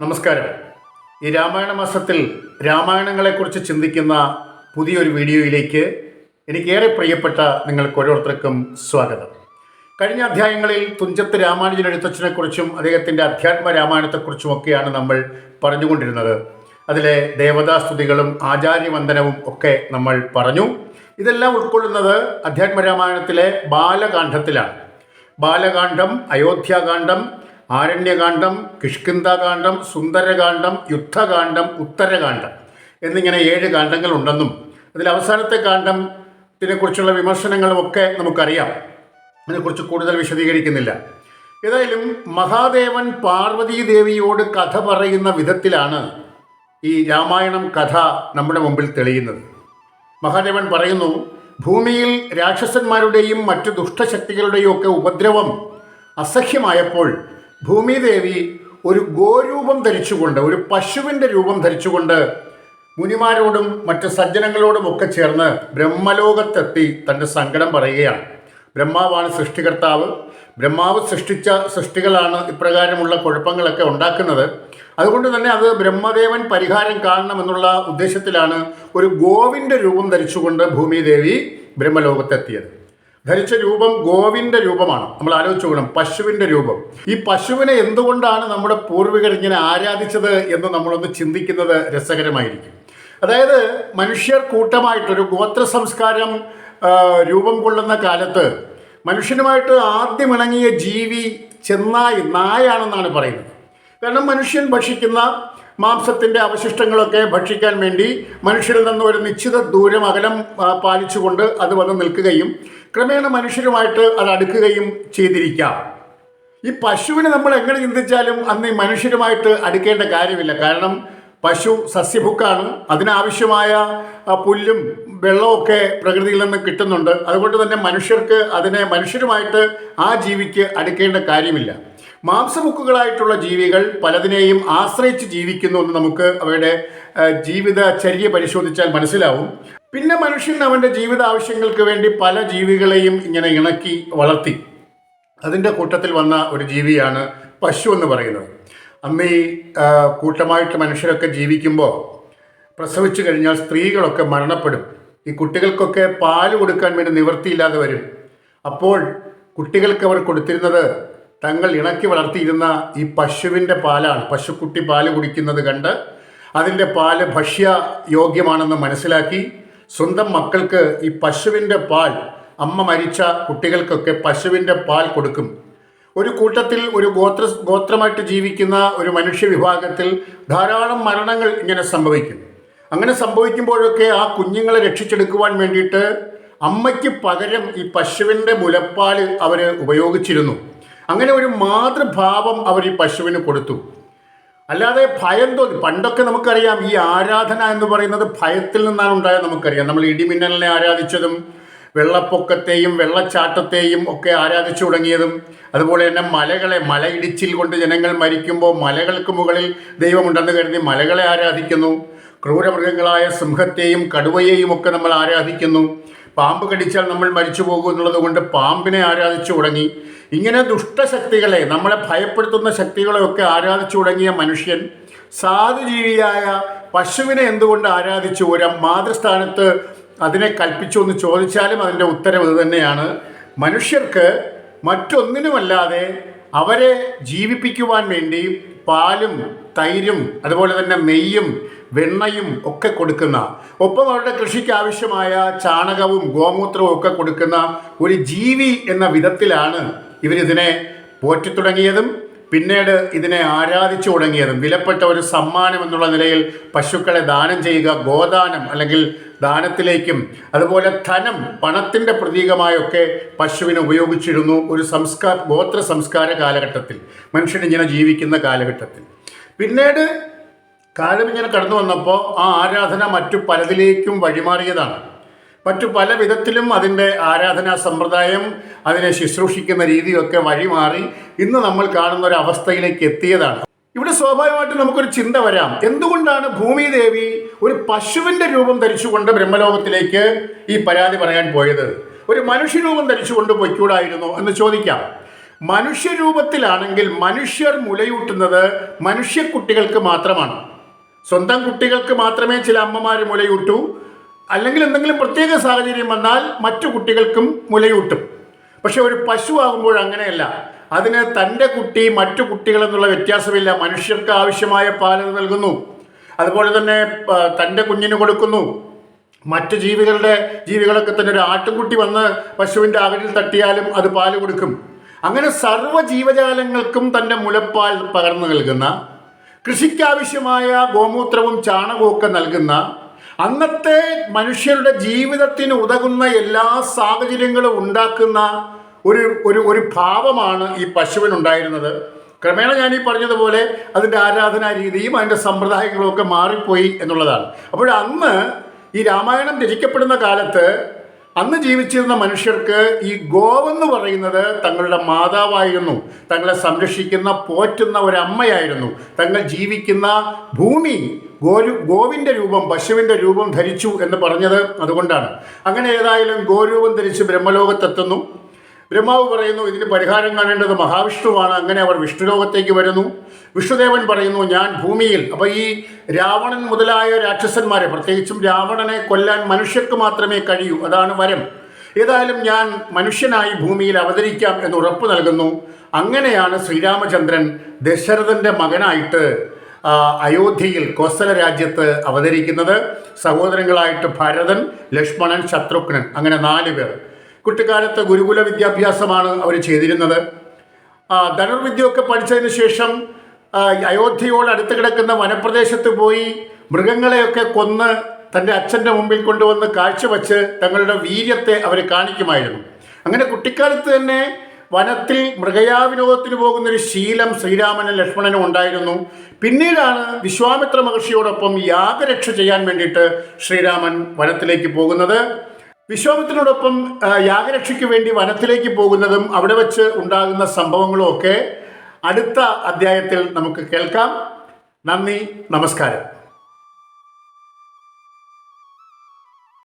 നമസ്കാരം. ഈ രാമായണ മാസത്തിൽ രാമായണങ്ങളെക്കുറിച്ച് ചിന്തിക്കുന്ന പുതിയൊരു വീഡിയോയിലേക്ക് എനിക്കേറെ പ്രിയപ്പെട്ട നിങ്ങൾക്ക് ഓരോരുത്തർക്കും സ്വാഗതം. കഴിഞ്ഞ അധ്യായങ്ങളിൽ തുഞ്ചത്ത് രാമാനുജൻ എഴുത്തച്ഛനെക്കുറിച്ചും അദ്ദേഹത്തിന്റെ അധ്യാത്മ രാമായണത്തെക്കുറിച്ചുമൊക്കെയാണ് നമ്മൾ പറഞ്ഞുകൊണ്ടിരുന്നത്. അതിലെ ദേവതാസ്തുതികളും ആചാര്യവന്ദനവും ഒക്കെ നമ്മൾ പറഞ്ഞു. ഇതെല്ലാം ഉൾക്കൊള്ളുന്നത് അധ്യാത്മ രാമായണത്തിലെ ബാലകാന്ഡത്തിലാണ് ബാലകാന്ഡം അയോധ്യാകാന്ഡം ആരണ്യകാന്ഡം കിഷ്കിന്ദകാന്ഡം സുന്ദരകാന്ഡം യുദ്ധകാന്ഡം ഉത്തരകാന്ഡം എന്നിങ്ങനെ ഏഴ് കാണ്ഡങ്ങളുണ്ടെന്നും അതിൽ അവസാനത്തെ കാണ്ഡത്തിനെക്കുറിച്ചുള്ള വിമർശനങ്ങളും ഒക്കെ നമുക്കറിയാം. അതിനെക്കുറിച്ച് കൂടുതൽ വിശദീകരിക്കുന്നില്ല. ഏതായാലും മഹാദേവൻ പാർവതീ ദേവിയോട് കഥ പറയുന്ന വിധത്തിലാണ് ഈ രാമായണം കഥ നമ്മുടെ മുമ്പിൽ തെളിയുന്നത്. മഹാദേവൻ പറയുന്നു ഭൂമിയിൽ രാക്ഷസന്മാരുടെയും മറ്റു ദുഷ്ടശക്തികളുടെയും ഒക്കെ ഉപദ്രവം അസഹ്യമായപ്പോൾ ഭൂമിദേവി ഒരു ഗോരൂപം ധരിച്ചുകൊണ്ട് ഒരു പശുവിന്റെ രൂപം ധരിച്ചുകൊണ്ട് മുനിമാരോടും മറ്റ് സജ്ജനങ്ങളോടും ഒക്കെ ചേർന്ന് ബ്രഹ്മലോകത്തെത്തി തന്റെ സങ്കടം പറയുകയാണ്. ബ്രഹ്മാവാണ് സൃഷ്ടികർത്താവ്. ബ്രഹ്മാവ് സൃഷ്ടിച്ച സൃഷ്ടികളാണ് ഇപ്രകാരമുള്ള കുഴപ്പങ്ങളൊക്കെ ഉണ്ടാക്കുന്നത്. അതുകൊണ്ട് തന്നെ അത് ബ്രഹ്മദേവൻ പരിഹാരം കാണണമെന്നുള്ള ഉദ്ദേശത്തിലാണ് ഒരു ഗോവിന്റെ രൂപം ധരിച്ചുകൊണ്ട് ഭൂമിദേവി ബ്രഹ്മലോകത്തെത്തിയത്. ധരിച്ച രൂപം ഗോവിന്റെ രൂപമാണ്. നമ്മൾ ആലോചിച്ചു നോക്കണം പശുവിന്റെ രൂപം. ഈ പശുവിനെ എന്തുകൊണ്ടാണ് നമ്മുടെ പൂർവികർ ഇങ്ങനെ ആരാധിച്ചത് എന്ന് നമ്മളൊന്ന് ചിന്തിക്കുന്നത് രസകരമായിരിക്കും. അതായത് മനുഷ്യർ കൂട്ടമായിട്ടൊരു ഗോത്ര സംസ്കാരം രൂപം കൊള്ളുന്ന കാലത്ത് മനുഷ്യനുമായിട്ട് ആദ്യം ഇണങ്ങിയ ജീവി ചെന്നായി നായാണെന്നാണ് പറയുന്നത്. കാരണം മനുഷ്യൻ ഭക്ഷിക്കുന്ന മാംസത്തിന്റെ അവശിഷ്ടങ്ങളൊക്കെ ഭക്ഷിക്കാൻ വേണ്ടി മനുഷ്യരിൽ നിന്ന് ഒരു നിശ്ചിത ദൂരം അകലം പാലിച്ചുകൊണ്ട് അത് വന്ന് നിൽക്കുകയും ക്രമേണ മനുഷ്യരുമായിട്ട് അത് അടുക്കുകയും ചെയ്തിരിക്കാം. ഈ പശുവിനെ നമ്മൾ എങ്ങനെ ചിന്തിച്ചാലും അന്ന് ഈ മനുഷ്യരുമായിട്ട് അടുക്കേണ്ട കാര്യമില്ല. കാരണം പശു സസ്യഭുക്കാണ്. അതിനാവശ്യമായ പുല്ലും വെള്ളമൊക്കെ പ്രകൃതിയിൽ നിന്ന് കിട്ടുന്നുണ്ട്. അതുകൊണ്ട് തന്നെ മനുഷ്യർക്ക് അതിനെ മനുഷ്യരുമായിട്ട് ആ ജീവിക്ക് അടുക്കേണ്ട കാര്യമില്ല. മാംസമുക്കുകളായിട്ടുള്ള ജീവികൾ പലതിനെയും ആശ്രയിച്ച് ജീവിക്കുന്നു എന്ന് നമുക്ക് അവയുടെ ജീവിതചര്യ പരിശോധിച്ചാൽ മനസ്സിലാവും. പിന്നെ മനുഷ്യൻ അവന്റെ ജീവിത ആവശ്യങ്ങൾക്ക് വേണ്ടി പല ജീവികളെയും ഇങ്ങനെ ഇണക്കി വളർത്തി. അതിന്റെ കൂട്ടത്തിൽ വന്ന ഒരു ജീവിയാണ് പശു എന്ന് പറയുന്നത്. അന്ന് ഈ കൂട്ടമായിട്ട് മനുഷ്യരൊക്കെ ജീവിക്കുമ്പോൾ പ്രസവിച്ചു കഴിഞ്ഞാൽ സ്ത്രീകളൊക്കെ മരണപ്പെടും. ഈ കുട്ടികൾക്കൊക്കെ പാൽ കൊടുക്കാൻ വേണ്ടി നിവൃത്തിയില്ലാതെ വരും. അപ്പോൾ കുട്ടികൾക്ക് അവർ കൊടുത്തിരുന്നത് തങ്ങൾ ഇണക്കി വളർത്തിയിരുന്ന ഈ പശുവിന്റെ പാലാണ്. പശുക്കുട്ടി പാൽ കുടിക്കുന്നത് കണ്ട് അതിന്റെ പാൽ ഭക്ഷ്യ യോഗ്യമാണെന്ന് മനസ്സിലാക്കി സ്വന്തം മക്കൾക്ക് ഈ പശുവിന്റെ പാൽ അമ്മ മരിച്ച കുട്ടികൾക്കൊക്കെ പശുവിന്റെ പാൽ കൊടുക്കും. ഒരു കൂട്ടത്തിൽ ഒരു ഗോത്ര ഗോത്രമായിട്ട് ജീവിക്കുന്ന ഒരു മനുഷ്യ വിഭാഗത്തിൽ ധാരാളം മരണങ്ങൾ ഇങ്ങനെ സംഭവിക്കും. അങ്ങനെ സംഭവിക്കുമ്പോഴൊക്കെ ആ കുഞ്ഞുങ്ങളെ രക്ഷിച്ചെടുക്കുവാൻ വേണ്ടിയിട്ട് അമ്മയ്ക്ക് പകരം ഈ പശുവിന്റെ മുലപ്പാൽ അവർ ഉപയോഗിച്ചിരുന്നു. അങ്ങനെ ഒരു മാതൃഭാവം അവർ ഈ പശുവിന് കൊടുത്തു. അല്ലാതെ ഭയം തോന്നി. പണ്ടൊക്കെ നമുക്കറിയാം ഈ ആരാധന എന്ന് പറയുന്നത് ഭയത്തിൽ നിന്നാണ് ഉണ്ടായത് നമുക്കറിയാം. നമ്മൾ ഇടിമിന്നലിനെ ആരാധിച്ചതും വെള്ളപ്പൊക്കത്തെയും വെള്ളച്ചാട്ടത്തെയും ഒക്കെ ആരാധിച്ചു തുടങ്ങിയതും അതുപോലെ തന്നെ മലകളെ മലയിടിച്ചിൽ കൊണ്ട് ജനങ്ങൾ മരിക്കുമ്പോൾ മലകൾക്ക് മുകളിൽ ദൈവമുണ്ടെന്ന് കരുതി മലകളെ ആരാധിക്കുന്നു. ക്രൂരമൃഗങ്ങളായ സിംഹത്തെയും കടുവയെയും ഒക്കെ നമ്മൾ ആരാധിക്കുന്നു. പാമ്പ് കടിച്ചാൽ നമ്മൾ മരിച്ചു പോകും എന്നുള്ളത് കൊണ്ട് പാമ്പിനെ ആരാധിച്ചു തുടങ്ങി. ഇങ്ങനെ ദുഷ്ടശക്തികളെ നമ്മളെ ഭയപ്പെടുത്തുന്ന ശക്തികളെയൊക്കെ ആരാധിച്ചു തുടങ്ങിയ മനുഷ്യൻ സാധുജീവിയായ പശുവിനെ എന്തുകൊണ്ട് ആരാധിച്ചു? ഒരു മാതൃസ്ഥാനത്ത് അതിനെ കൽപ്പിച്ചു എന്ന് ചോദിച്ചാലും അതിന്റെ ഉത്തരം ഇത് തന്നെയാണ്. മനുഷ്യർക്ക് മറ്റൊന്നിനുമല്ലാതെ അവരെ ജീവിപ്പിക്കുവാൻ വേണ്ടി പാലും തൈരും അതുപോലെ തന്നെ നെയ്യും വെണ്ണയും ഒക്കെ കൊടുക്കുന്ന ഒപ്പം അവരുടെ കൃഷിക്ക് ആവശ്യമായ ചാണകവും ഗോമൂത്രവും ഒക്കെ കൊടുക്കുന്ന ഒരു ജീവി എന്ന വിധത്തിലാണ് ഇവരിതിനെ പോറ്റി തുടങ്ങിയതും പിന്നീട് ഇതിനെ ആരാധിച്ചു തുടങ്ങിയതും. വിലപ്പെട്ട ഒരു സമ്മാനം എന്നുള്ള നിലയിൽ പശുക്കളെ ദാനം ചെയ്യുക ഗോദാനം അല്ലെങ്കിൽ ദാനത്തിലേക്കും അതുപോലെ ധനം പണത്തിന്റെ പ്രതീകമായൊക്കെ പശുവിനെ ഉപയോഗിച്ചിരുന്നു ഒരു സംസ്കാര ഗോത്ര സംസ്കാര കാലഘട്ടത്തിൽ. മനുഷ്യൻ ഇങ്ങനെ ജീവിക്കുന്ന കാലഘട്ടത്തിൽ. പിന്നീട് കാലം ഇങ്ങനെ കടന്നു വന്നപ്പോൾ ആ ആരാധന മറ്റു പലതിലേക്കും വഴിമാറിയതാണ്. മറ്റു പല വിധത്തിലും അതിന്റെ ആരാധനാ സമ്പ്രദായം അതിനെ ശുശ്രൂഷിക്കുന്ന രീതിയൊക്കെ വഴിമാറി ഇന്ന് നമ്മൾ കാണുന്ന ഒരു അവസ്ഥയിലേക്ക് എത്തിയതാണ്. ഇവിടെ സ്വാഭാവികമായിട്ടും നമുക്കൊരു ചിന്ത വരാം. എന്തുകൊണ്ടാണ് ഭൂമിദേവി ഒരു പശുവിന്റെ രൂപം ധരിച്ചുകൊണ്ട് ബ്രഹ്മലോകത്തിലേക്ക് ഈ പരാതി പറയാൻ പോയത്? ഒരു മനുഷ്യരൂപം ധരിച്ചുകൊണ്ട് പൊയ്ക്കൂടായിരുന്നു എന്ന് ചോദിക്കാം. മനുഷ്യരൂപത്തിലാണെങ്കിൽ മനുഷ്യർ മുലയൂട്ടുന്നത് മനുഷ്യക്കുട്ടികൾക്ക് മാത്രമാണ്. സ്വന്തം കുട്ടികൾക്ക് മാത്രമേ ചില അമ്മമാർ മുലയൂട്ടൂ. അല്ലെങ്കിൽ എന്തെങ്കിലും പ്രത്യേക സാഹചര്യം വന്നാൽ മറ്റു കുട്ടികൾക്കും മുലയൂട്ടും. പക്ഷെ ഒരു പശു ആകുമ്പോൾ അങ്ങനെയല്ല. അതിന് തന്റെ കുട്ടി മറ്റു കുട്ടികൾ എന്നുള്ള വ്യത്യാസമില്ല. മനുഷ്യർക്ക് ആവശ്യമായ പാൽ നൽകുന്നു. അതുപോലെ തന്നെ തന്റെ കുഞ്ഞിന് കൊടുക്കുന്നു. മറ്റു ജീവികളുടെ ജീവികളൊക്കെ തന്നെ ഒരു ആട്ടുംകുട്ടി വന്ന് പശുവിന്റെ അകലിൽ തട്ടിയാലും അത് പാൽ കൊടുക്കും. അങ്ങനെ സർവ ജീവജാലങ്ങൾക്കും തന്റെ മുലപ്പാൽ പകർന്നു നൽകുന്ന കൃഷിക്കാവശ്യമായ ഗോമൂത്രവും ചാണകവും ഒക്കെ നൽകുന്ന അന്നത്തെ മനുഷ്യരുടെ ജീവിതത്തിന് ഉതകുന്ന എല്ലാ സാഹചര്യങ്ങളും ഉണ്ടാക്കുന്ന ഒരു ഒരു ഒരു ഭാവമാണ് ഈ പശുവിനുണ്ടായിരുന്നത് ക്രമേണ ഞാൻ ഈ പറഞ്ഞതുപോലെ അതിന്റെ ആരാധനാ രീതിയും അതിന്റെ സമ്പ്രദായങ്ങളും ഒക്കെ മാറിപ്പോയി എന്നുള്ളതാണ്. അപ്പോൾ അന്ന് ഈ രാമായണം രചിക്കപ്പെടുന്ന കാലത്ത് അന്ന് ജീവിച്ചിരുന്ന മനുഷ്യർക്ക് ഈ ഗോവെന്ന് പറയുന്നത് തങ്ങളുടെ മാതാവായിരുന്നു. തങ്ങളെ സംരക്ഷിക്കുന്ന പോറ്റുന്ന ഒരമ്മയായിരുന്നു. തങ്ങൾ ജീവിക്കുന്ന ഭൂമി ഗോരു ഗോവിന്റെ രൂപം പശുവിന്റെ രൂപം ധരിച്ചു എന്ന് പറഞ്ഞത് അതുകൊണ്ടാണ്. അങ്ങനെ ഏതായാലും ഗോരൂപം ധരിച്ച് ബ്രഹ്മലോകത്തെത്തുന്നു. ബ്രഹ്മാവ് പറയുന്നു ഇതിന് പരിഹാരം കാണേണ്ടത് മഹാവിഷ്ണുവാണ്. അങ്ങനെ അവർ വിഷ്ണുലോകത്തേക്ക് വരുന്നു. വിഷ്ണുദേവൻ പറയുന്നു ഞാൻ ഭൂമിയിൽ അപ്പോൾ ഈ രാവണൻ മുതലായ രാക്ഷസന്മാരെ പ്രത്യേകിച്ചും രാവണനെ കൊല്ലാൻ മനുഷ്യർക്ക് മാത്രമേ കഴിയൂ അതാണ് വരം. ഏതായാലും ഞാൻ മനുഷ്യനായി ഭൂമിയിൽ അവതരിക്കാം എന്ന് ഉറപ്പ് നൽകുന്നു. അങ്ങനെയാണ് ശ്രീരാമചന്ദ്രൻ ദശരഥന്റെ മകനായിട്ട് അയോധ്യയിൽ കോസല രാജ്യത്ത് അവതരിക്കുന്നത്. സഹോദരങ്ങളായിട്ട് ഭരതൻ ലക്ഷ്മണൻ ശത്രുഘ്നൻ അങ്ങനെ നാല് പേർ. കുട്ടിക്കാലത്ത് ഗുരുകുല വിദ്യാഭ്യാസമാണ് അവർ ചെയ്തിരുന്നത്. ധനുർവിദ്യയൊക്കെ പഠിച്ചതിന് ശേഷം അയോധ്യയോട് അടുത്ത് കിടക്കുന്ന വനപ്രദേശത്ത് പോയി മൃഗങ്ങളെയൊക്കെ കൊന്ന് തന്റെ അച്ഛന്റെ മുമ്പിൽ കൊണ്ടുവന്ന് കാഴ്ചവെച്ച് തങ്ങളുടെ വീര്യത്തെ അവർ കാണിക്കുമായിരുന്നു. അങ്ങനെ കുട്ടിക്കാലത്ത് തന്നെ വനത്തിൽ മൃഗയാവിനോദത്തിന് പോകുന്നൊരു ശീലം ശ്രീരാമനും ലക്ഷ്മണനും ഉണ്ടായിരുന്നു. പിന്നീടാണ് വിശ്വാമിത്ര മഹർഷിയോടൊപ്പം യാഗരക്ഷ ചെയ്യാൻ വേണ്ടിയിട്ട് ശ്രീരാമൻ വനത്തിലേക്ക് പോകുന്നത്. വിശ്വാമിത്രനോടൊപ്പം യാഗരക്ഷയ്ക്ക് വേണ്ടി വനത്തിലേക്ക് പോകുന്നതും അവിടെ വച്ച് ഉണ്ടാകുന്ന സംഭവങ്ങളും ഒക്കെ അടുത്ത അധ്യായത്തിൽ നമുക്ക് കേൾക്കാം. നന്ദി നമസ്കാരം.